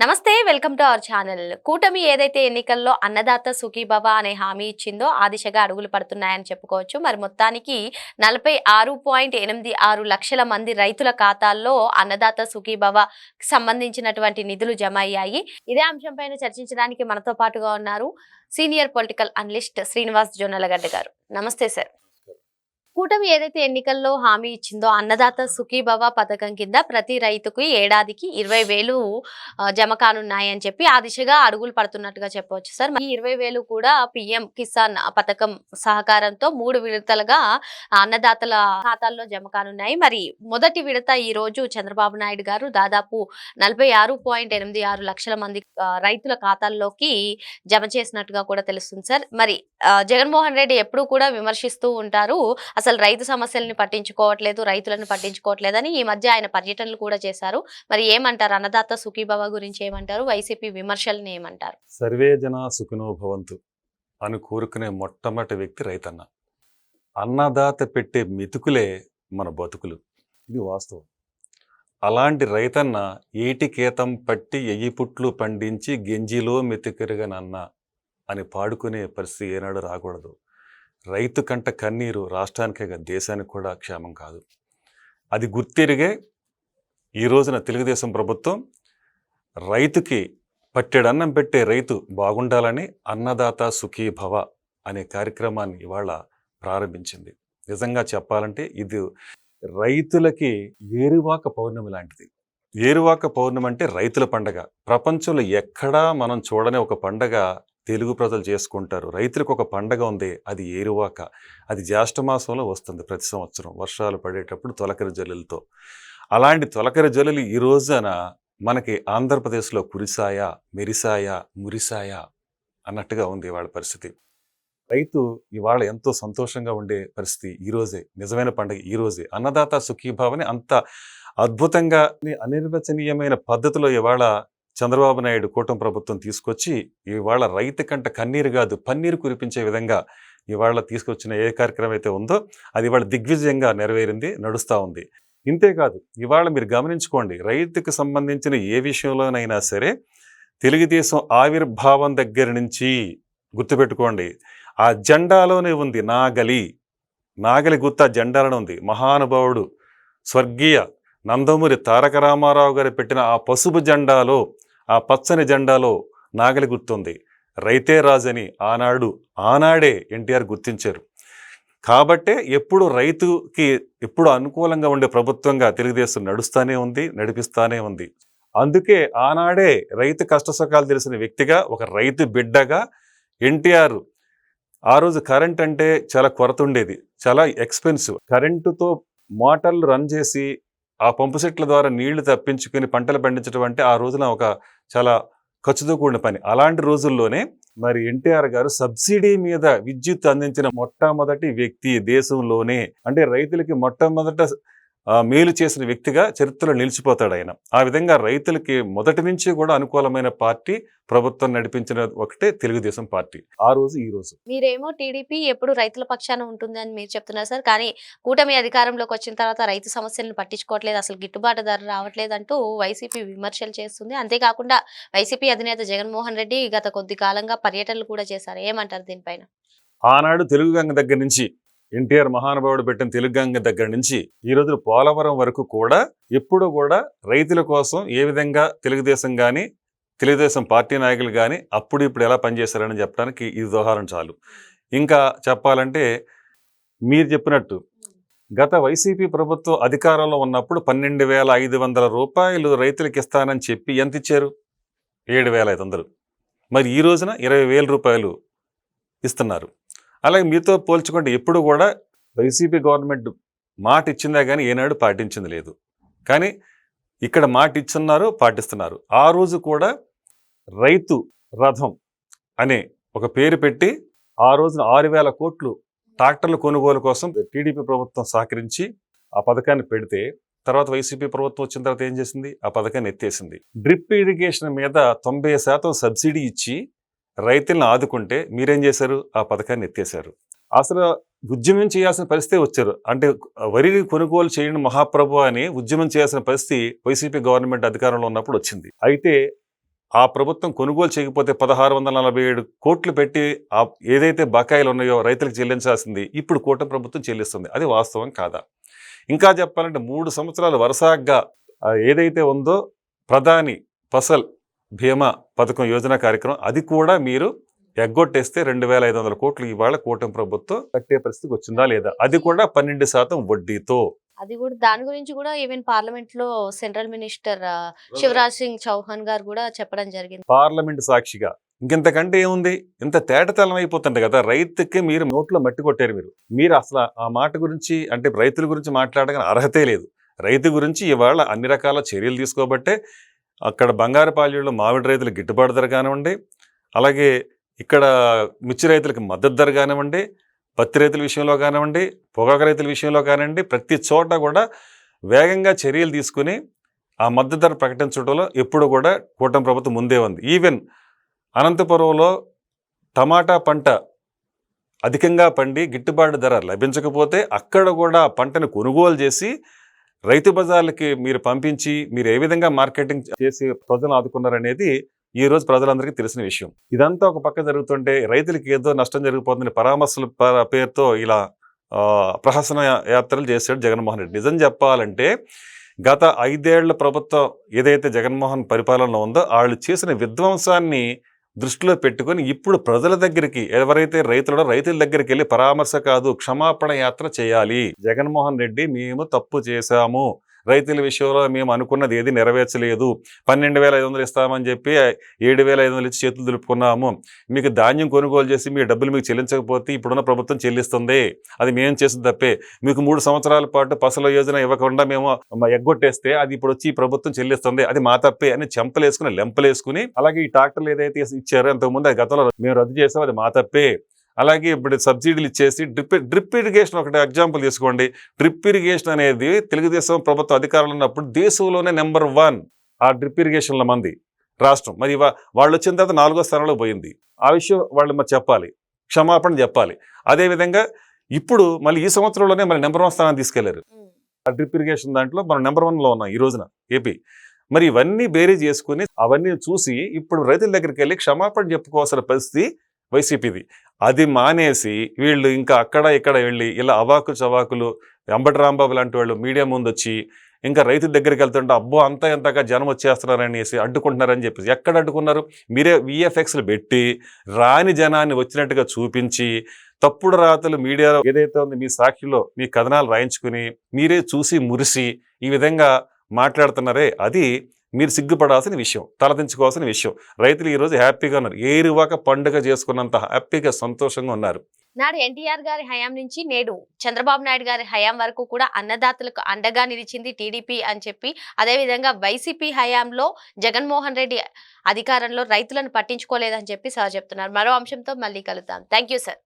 నమస్తే welcome to our channel. కూటమి ఏదైతే ఎన్నికల్లో అన్నదాత సుఖీభవ అనే హామీ ఇచ్చిందో ఆ దిశగా అడుగులు పడుతున్నాయని చెప్పుకోవచ్చు. మరి మొత్తానికి నలభై ఆరు పాయింట్ ఎనిమిది ఆరు లక్షల మంది రైతుల ఖాతాల్లో అన్నదాత సుఖీభవ సంబంధించినటువంటి నిధులు జమ అయ్యాయి. ఇదే అంశంపైన చర్చించడానికి మనతో పాటుగా ఉన్నారు senior political analyst Srinivas Jonnalagadda గారు. నమస్తే సార్. కూటమి ఏదైతే ఎన్నికల్లో హామీ ఇచ్చిందో అన్నదాత సుఖీభవ పథకం కింద ప్రతి రైతుకు ఏడాదికి ఇరవై వేలు జమ కానున్నాయని చెప్పి ఆ దిశగా అడుగులు పడుతున్నట్టుగా చెప్పవచ్చు. సార్ ఈ ఇరవై వేలు కూడా పిఎం కిసాన్ పథకం సహకారంతో మూడు విడతలుగా అన్నదాతల ఖాతాల్లో జమ కానున్నాయి. మరి మొదటి విడత ఈ రోజు చంద్రబాబు నాయుడు గారు దాదాపు నలభై ఆరు పాయింట్ ఎనిమిది ఆరు లక్షల మంది రైతుల ఖాతాల్లోకి జమ చేసినట్టుగా కూడా తెలుస్తుంది సార్. మరి జగన్మోహన్ రెడ్డి ఎప్పుడూ కూడా విమర్శిస్తూ ఉంటారు. అసలు రైతు సమస్యల్ని పట్టించుకోవట్లేదు రైతులను పట్టించుకోవట్లేదని ఈ మధ్య ఆయన పర్యటనలు కూడా చేశారు. మరి ఏమంటారు? అన్నదాత సుఖీభవ గురించి ఏమంటారు? వైసీపీ విమర్శల్ని ఏమంటారు? సర్వే జన సుఖినోభవంతు అని కోరుకునే మొట్టమొదటి వ్యక్తి రైతన్న. అన్నదాత పెట్టే మెతుకులే మన బతుకులు. ఇది వాస్తవం. అలాంటి రైతన్న ఏటికేతం పట్టి ఎయ్యి పుట్లు పండించి గెంజిలో మెతుకెరగనన్న అని పాడుకునే పరిస్థితి ఏనాడు రాకూడదు. రైతు కంట కన్నీరు రాష్ట్రానికే కాదు దేశానికి కూడా క్షేమం కాదు. అది గుర్తిరిగే ఈ రోజున తెలుగుదేశం ప్రభుత్వం రైతుకి పట్టెడన్నం పెట్టే రైతు బాగుండాలని అన్నదాత సుఖీ భవ అనే కార్యక్రమాన్ని ఇవాళ ప్రారంభించింది. నిజంగా చెప్పాలంటే ఇది రైతులకి ఏరువాక పౌర్ణమి లాంటిది. ఏరువాక పౌర్ణమి అంటే రైతుల పండగ. ప్రపంచంలో ఎక్కడా మనం చూడని ఒక పండగ తెలుగు ప్రజలు చేసుకుంటారు. రైతులకు ఒక పండగ ఉంది. అది ఏరువాక. అది జ్యేష్ఠమాసంలో వస్తుంది ప్రతి సంవత్సరం వర్షాలు పడేటప్పుడు తొలకరి జల్లులతో. అలాంటి తొలకరి జల్లులు ఈ రోజున మనకి ఆంధ్రప్రదేశ్లో కురిసాయ మెరిసాయ మురిసాయ అన్నట్టుగా ఉంది ఇవాళ పరిస్థితి. రైతు ఇవాళ ఎంతో సంతోషంగా ఉండే పరిస్థితి ఈరోజే నిజమైన పండుగ ఈరోజే అన్నదాత సుఖీభావని అంత అద్భుతంగా అనిర్వచనీయమైన పద్ధతిలో ఇవాళ చంద్రబాబు నాయుడు కూటమి ప్రభుత్వం తీసుకొచ్చి ఇవాళ రైతు కంట కన్నీరు కాదు పన్నీరు కురిపించే విధంగా ఇవాళ తీసుకొచ్చిన ఏ కార్యక్రమం అయితే ఉందో అది ఇవాళ దిగ్విజయంగా నెరవేరింది నడుస్తూ ఉంది. ఇంతేకాదు ఇవాళ మీరు గమనించుకోండి రైతుకు సంబంధించిన ఏ విషయంలోనైనా సరే తెలుగుదేశం ఆవిర్భావం దగ్గర నుంచి గుర్తుపెట్టుకోండి ఆ జెండాలోనే ఉంది నాగలి. నాగలి గుత్త జెండాలోనే ఉంది. మహానుభావుడు స్వర్గీయ నందమూరి తారక రామారావు గారు పెట్టిన ఆ పసుపు జెండాలో ఆ పచ్చని జెండాలో నాగలి గుర్తుంది. రైతే రాజని ఆనాడు ఆనాడే ఎన్టీఆర్ గుర్తించారు. కాబట్టే ఎప్పుడు రైతుకి ఎప్పుడు అనుకూలంగా ఉండే ప్రభుత్వంగా తెలుగుదేశం నడుస్తూనే ఉంది నడిపిస్తానే ఉంది. అందుకే ఆనాడే రైతు కష్టసుఖాలు తెలిసిన వ్యక్తిగా ఒక రైతు బిడ్డగా ఎన్టీఆర్ ఆ రోజు కరెంట్ అంటే చాలా కొరత ఉండేది చాలా ఎక్స్పెన్సివ్. కరెంటుతో మోటార్లు రన్ చేసి ఆ పంపు సెట్ల ద్వారా నీళ్ళు తప్పించుకుని పంటలు పండించడం అంటే ఆ రోజున ఒక చాలా ఖర్చుతో కూడిన పని. అలాంటి రోజుల్లోనే మరి ఎన్టీఆర్ గారు సబ్సిడీ మీద విద్యుత్ అందించిన మొట్టమొదటి వ్యక్తి దేశంలోనే. అంటే రైతులకి మొట్టమొదట మేలు చేసిన వ్యక్తిగా చరిత్రలో నిలిచిపోతాడు ఆయన ఆ విధంగా రైతులకి మొదటి నుంచి కూడా అనుకూలమైన పార్టీ ప్రభుత్వం నడిపించిన ఒకటే తెలుగుదేశం పార్టీ. ఆ రోజు ఈ రోజు. మీరేమో టీడీపీ ఎప్పుడు రైతుల పక్షాన ఉంటుంది అని మీరు చెప్తున్నారు సార్. కానీ కూటమి అధికారంలోకి వచ్చిన తర్వాత రైతు సమస్యలను పట్టించుకోవట్లేదు. అసలు గిట్టుబాటు ధర రావట్లేదు అంటూ వైసీపీ విమర్శలు చేస్తుంది. అంతేకాకుండా వైసీపీ అధినేత జగన్మోహన్ రెడ్డి గత కొద్ది కాలంగా పర్యటనలు కూడా చేశారు. ఏమంటారు దీనిపైన? ఆనాడు తెలుగు గంగ దగ్గర నుంచి ఎన్టీఆర్ మహానుభావుడు పెట్టిన తెలుగుగంగ దగ్గర నుంచి ఈ రోజు పోలవరం వరకు కూడా ఎప్పుడు కూడా రైతుల కోసం ఏ విధంగా తెలుగుదేశం కానీ తెలుగుదేశం పార్టీ నాయకులు కానీ అప్పుడు ఇప్పుడు ఎలా పనిచేశారని చెప్పడానికి ఇది దోహారం చాలు. ఇంకా చెప్పాలంటే మీరు చెప్పినట్టు గత వైసీపీ ప్రభుత్వం అధికారంలో ఉన్నప్పుడు పన్నెండు వేల ఐదు వందల రూపాయలు రైతులకు ఇస్తానని చెప్పి ఎంత ఇచ్చారు? ఏడు వేల ఐదు వందలు. మరి ఈ రోజున ఇరవై వేల రూపాయలు ఇస్తున్నారు. అలాగే మీతో పోల్చుకుంటే ఎప్పుడు కూడా వైసీపీ గవర్నమెంట్ మాట ఇచ్చిందా కానీ ఏనాడు పాటించింది లేదు. కానీ ఇక్కడ మాట ఇచ్చున్నారు పాటిస్తున్నారు. ఆ రోజు కూడా రైతు రథం అనే ఒక పేరు పెట్టి ఆ రోజున ఆరు వేల కోట్లు ట్రాక్టర్ల కొనుగోలు కోసం టీడీపీ ప్రభుత్వం సహకరించి ఆ పథకాన్ని పెడితే తర్వాత వైసీపీ ప్రభుత్వం వచ్చిన తర్వాత ఏం చేసింది? ఆ పథకాన్ని ఎత్తేసింది. డ్రిప్ ఇరిగేషన్ మీద తొంభై శాతం సబ్సిడీ ఇచ్చి రైతులను ఆదుకుంటే మీరేం చేశారు? ఆ పథకాన్ని ఎత్తేశారు. అసలు ఉద్యమం చేయాల్సిన పరిస్థితి వచ్చారు. అంటే వరిని కొనుగోలు చేయడం మహాప్రభు అని ఉద్యమం చేయాల్సిన పరిస్థితి వైసీపీ గవర్నమెంట్ అధికారంలో ఉన్నప్పుడు వచ్చింది. అయితే ఆ ప్రభుత్వం కొనుగోలు చేయకపోతే పదహారు వందల నలభై ఏడు కోట్లు పెట్టి ఆ ఏదైతే బకాయిలు ఉన్నాయో రైతులకు చెల్లించాల్సింది ఇప్పుడు కూటమి ప్రభుత్వం చెల్లిస్తుంది. అది వాస్తవం కాదా? ఇంకా చెప్పాలంటే మూడు సంవత్సరాలు వరుసగా ఏదైతే ఉందో ప్రధాని ఫసల్ భీమా పథకం యోజన కార్యక్రమం అది కూడా మీరు ఎగ్గొట్టేస్తే రెండు వేల ఐదు వందల కోట్లు ఇవాళ కూటమి ప్రభుత్వం కట్టే పరిస్థితికి వచ్చిందా లేదా? అది కూడా పన్నెండు శాతం వడ్డీతో. అది కూడా దాని గురించి కూడా ఈవెన్ పార్లమెంట్లో సెంట్రల్ మినిస్టర్ శివరాజ్ సింగ్ చౌహాన్ గారు కూడా చెప్పడం జరిగింది. పార్లమెంట్ సాక్షిగా. ఇంకెంతకంటే ఏముంది? ఇంత తేటతలం అయిపోతుంది కదా? రైతుకి మీరు నోట్లో మట్టి కొట్టారు మీరు. మీరు అసలు ఆ మాట గురించి అంటే రైతుల గురించి మాట్లాడడానికి అర్హతే లేదు. రైతు గురించి ఇవాళ అన్ని రకాల చర్యలు తీసుకోబట్టే అక్కడ బంగారుపాళ్యంలో మామిడి రైతులకు గిట్టుబాటు ధర కానివ్వండి అలాగే ఇక్కడ మిర్చి రైతులకు మద్దతు ధర కానివ్వండి పత్తి రైతుల విషయంలో కానివ్వండి పొగాకు రైతుల విషయంలో కానివ్వండి ప్రతి చోట కూడా వేగంగా చర్యలు తీసుకుని ఆ మద్దతు ధర ప్రకటించడంలో ఎప్పుడు కూడా కూటమి ప్రభుత్వం ముందే ఉంది. ఈవెన్ అనంతపురంలో టమాటా పంట అధికంగా పండి గిట్టుబాటు ధర లభించకపోతే అక్కడ కూడా ఆ పంటను కొనుగోలు చేసి రైతు బజార్లకి మీరు పంపించి మీరు ఏ విధంగా మార్కెటింగ్ చేసి ప్రజలను ఆదుకున్నారనేది ఈ రోజు ప్రజలందరికీ తెలిసిన విషయం. ఇదంతా ఒక పక్క జరుగుతుంటే రైతులకి ఏదో నష్టం జరిగిపోతుందని పరామర్శల పేరుతో ఇలా ప్రహసన యాత్రలు చేశాడు జగన్మోహన్ రెడ్డి. నిజం చెప్పాలంటే గత ఐదేళ్ళ ప్రభుత్వం ఏదైతే జగన్మోహన్ పరిపాలన ఉందో వాళ్ళు చేసిన విధ్వంసాన్ని దృష్టిలో పెట్టుకొని ఇప్పుడు ప్రజల దగ్గరికి ఎవరైతే రైతులడో రైతుల దగ్గరికి వెళ్ళి పరామర్శ కాదు క్షమాపణ యాత్ర చేయాలి. జగన్మోహన్ రెడ్డి మేము తప్పు చేశాము. రైతుల విషయంలో మేము అనుకున్నది ఏది నెరవేర్చలేదు. పన్నెండు వేల ఐదు వందలు ఇస్తామని చెప్పి ఏడు వేల ఐదు వందలు ఇచ్చి చేతులు దులుపుకున్నాము. మీకు ధాన్యం కొనుగోలు చేసి మీ డబ్బులు మీకు చెల్లించకపోతే ఇప్పుడున్న ప్రభుత్వం చెల్లిస్తుంది. అది మేము చేసిన తప్పే. మీకు మూడు సంవత్సరాల పాటు పసల యోజన ఇవ్వకుండా మేము ఎగ్గొట్టేస్తే అది ఇప్పుడు వచ్చి ప్రభుత్వం చెల్లిస్తుంది. అది మా తప్పే అని చెంపలేసుకుని లెంపలేసుకుని అలాగే ఈ ట్రాక్టర్లు ఏదైతే ఇచ్చారో అంతకుముందు అది గతంలో మేము రద్దు చేసాం. అది మా తప్పే. అలాగే ఇప్పుడు సబ్సిడీలు ఇచ్చేసి డ్రిప్ డ్రిప్ ఇరిగేషన్ ఒకటి ఎగ్జాంపుల్ తీసుకోండి. డ్రిప్ ఇరిగేషన్ అనేది తెలుగుదేశం ప్రభుత్వం అధికారంలో ఉన్నప్పుడు దేశంలోనే నెంబర్ వన్ ఆ డ్రిప్ ఇరిగేషన్ల మంది రాష్ట్రం. మరి వాళ్ళు వచ్చిన తర్వాత నాలుగో స్థానంలో పోయింది. ఆ విషయం వాళ్ళు మరి చెప్పాలి. క్షమాపణ చెప్పాలి. అదేవిధంగా ఇప్పుడు మళ్ళీ ఈ సంవత్సరంలోనే మరి నెంబర్ వన్ స్థానాన్ని తీసుకెళ్ళారు. ఆ డ్రిప్ ఇరిగేషన్ దాంట్లో మనం నెంబర్ వన్లో ఉన్నాం ఈ రోజున ఏపీ. మరి ఇవన్నీ బేరీ చేసుకుని అవన్నీ చూసి ఇప్పుడు రైతుల దగ్గరికి వెళ్ళి క్షమాపణ చెప్పుకోవాల్సిన పరిస్థితి వైసీపీది. అది మానేసి వీళ్ళు ఇంకా అక్కడ ఇక్కడ వెళ్ళి ఇలా అవాకు చవాకులు అంబటి రాంబాబు లాంటి వాళ్ళు మీడియా ముందు వచ్చి ఇంకా రైతు దగ్గరికి వెళ్తుంటే అబ్బో అంతా ఎంతగా జనం వచ్చేస్తున్నారనేసి అడ్డుకుంటున్నారని చెప్పేసి. ఎక్కడ అడ్డుకున్నారు? మీరే విఎఫ్ఎక్స్లు పెట్టి రాని జనాన్ని వచ్చినట్టుగా చూపించి తప్పుడు రాతలు మీడియాలో ఏదైతే ఉంది మీ సాక్షిలో మీ కథనాలు రాయించుకుని మీరే చూసి మురిసి ఈ విధంగా మాట్లాడుతున్నారే. అది మీరు సిగ్గుపడాల్సిన విషయం తలదించుకోవాల్సిన విషయం. రైతులు ఈరోజు హ్యాపీగా ఉన్నారు. ఏరువాక పండుగ చేసుకున్నంత హ్యాపీగా సంతోషంగా ఉన్నారు. నాడు ఎన్టీఆర్ గారి హయాం నుంచి నేడు చంద్రబాబు నాయుడు గారి హయాం వరకు కూడా అన్నదాతలకు అండగా నిలిచింది టీడీపీ అని చెప్పి అదేవిధంగా వైసీపీ హయాంలో జగన్మోహన్ రెడ్డి అధికారంలో రైతులను పట్టించుకోలేదని చెప్పి సార్ చెప్తున్నారు. మరో అంశంతో మళ్ళీ కలుద్దాం. Thank you sir